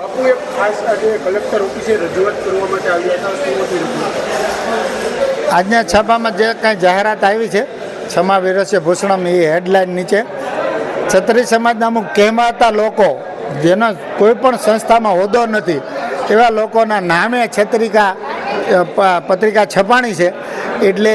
બાપુ એક ખાસ આજે કલેક્ટર ઓફિસે રજૂઆત કરવા માટે આવ્યા હતા આજના છાપામાં જે કાંઈ જાહેરાત આવી છે, ક્ષમા વિરસ્ય ભૂષણમ એ હેડલાઇન નીચે, છત્રી સમાજના અમુક કહેવાતા લોકો, જેનો કોઈ પણ સંસ્થામાં હોદ્દો નથી, એવા લોકોના નામે છત્રિકા પત્રિકા છપાણી છે. એટલે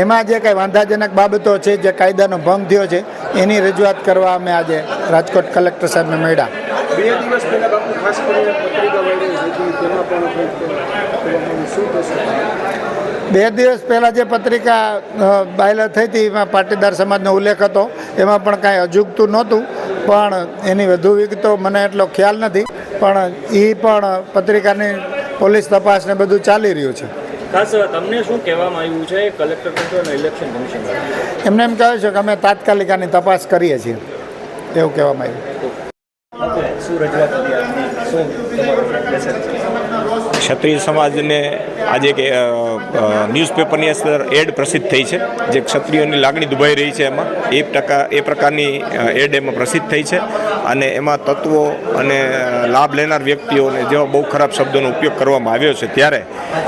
એમાં જે કાંઈ વાંધાજનક બાબતો છે, જે કાયદાનો ભંગ થયો છે, એની રજૂઆત કરવા અમે આજે રાજકોટ કલેક્ટર સાહેબને મળ્યા. બે દિવસ પહેલાં બાપુ ખાસ કરીને પત્રિકા વાયરલ હતી તેમાં પણ શું થશે? બે દિવસ પહેલાં જે પત્રિકા બાયલર થઈ હતી એમાં પાટીદાર સમાજનો ઉલ્લેખ હતો. એમાં પણ કાંઈ અજુગતું નહોતું પણ એની વધુ વિગતો મને એટલો ખ્યાલ નથી. પણ એ પણ પત્રિકાની પોલીસ તપાસ ને બધું ચાલી રહ્યું છે. ખાસ તમને શું કહેવામાં આવ્યું છે? કલેક્ટર તંત્ર ઇલેક્શન કમિશન એમને એમ કહ્યું છે કે અમે તાત્કાલિક આની તપાસ કરીએ છીએ. એવું કહેવામાં આવ્યું. ક્ષત્રિય સમાજને આજે કે ન્યૂઝપેપરની અંદર એડ પ્રસિદ્ધ થઈ છે. જે ક્ષત્રિયોની લાગણી દુભાઈ રહી છે એમાં. એ ટકા, એ પ્રકારની એડ એમાં પ્રસિદ્ધ થઈ છે. અને એમાં તત્વો અને લાભ લેનાર વ્યક્તિઓને જેવા બહુ ખરાબ શબ્દોનો ઉપયોગ કરવામાં આવ્યો છે. ત્યારે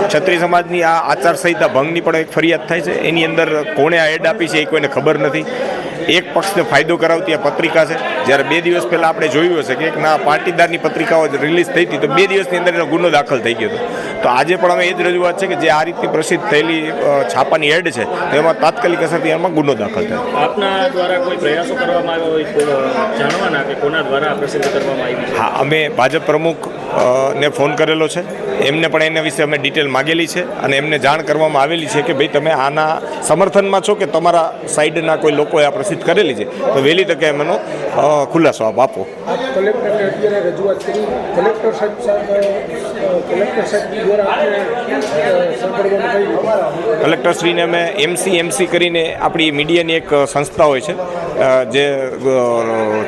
ક્ષત્રિય સમાજની આ આચારસંહિતા ભંગની પણ એક ફરિયાદ થાય છે. એની અંદર કોણે આ એડ આપી છે એ કોઈને ખબર નથી. એક પક્ષને ફાયદો કરાવતી આ પત્રિકા છે. જ્યારે બે દિવસ પહેલાં આપણે જોયું હશે કે એક ના પાટીદારની પત્રિકાઓ રિલીઝ થઈ હતી, તો બે દિવસની અંદર એનો ગુનો દાખલ થઈ ગયો હતો. તો આજે પણ અમે એ જ રજૂઆત છે કે જે આ રીતની પ્રસિદ્ધ થયેલી છાપાની એડ છે તેમાં એમાં તાત્કાલિક અસરથી એમાં ગુનો દાખલ થાય. આપના દ્વારા કોઈ પ્રયાસો કરવામાં આવ્યો હોય જાણવાના કે કોના દ્વારા પ્રસિદ્ધ કરવામાં આવી છે? હા અમે ભાજપ પ્રમુખ ને ફોન કરેલો છે. એમને પણ એના વિશે અમે ડિટેલ માગેલી છે અને એમને જાણ કરવામાં આવેલી છે કે ભાઈ તમે આના સમર્થનમાં છો કે તમારા સાઈડના કોઈ લોકોએ આ પ્રસિદ્ધ કરેલી છે? તો વહેલી તકે એમનો ખુલાસો આપ આપો. કલેક્ટર કલેક્ટરશ્રીને અમે એમસી એમસી કરીને આપણી મીડિયાની એક સંસ્થા હોય છે જે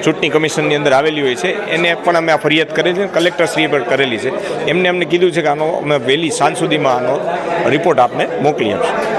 ચૂંટણી કમિશનની અંદર આવેલી હોય છે, એને પણ અમે આ ફરિયાદ કરેલી છે, કલેક્ટરશ્રીએ પણ કરેલી છે. એમને અમને કીધું છે કે આનો અમે વહેલી સાંજ સુધીમાં આનો રિપોર્ટ આપને મોકલી આપશું.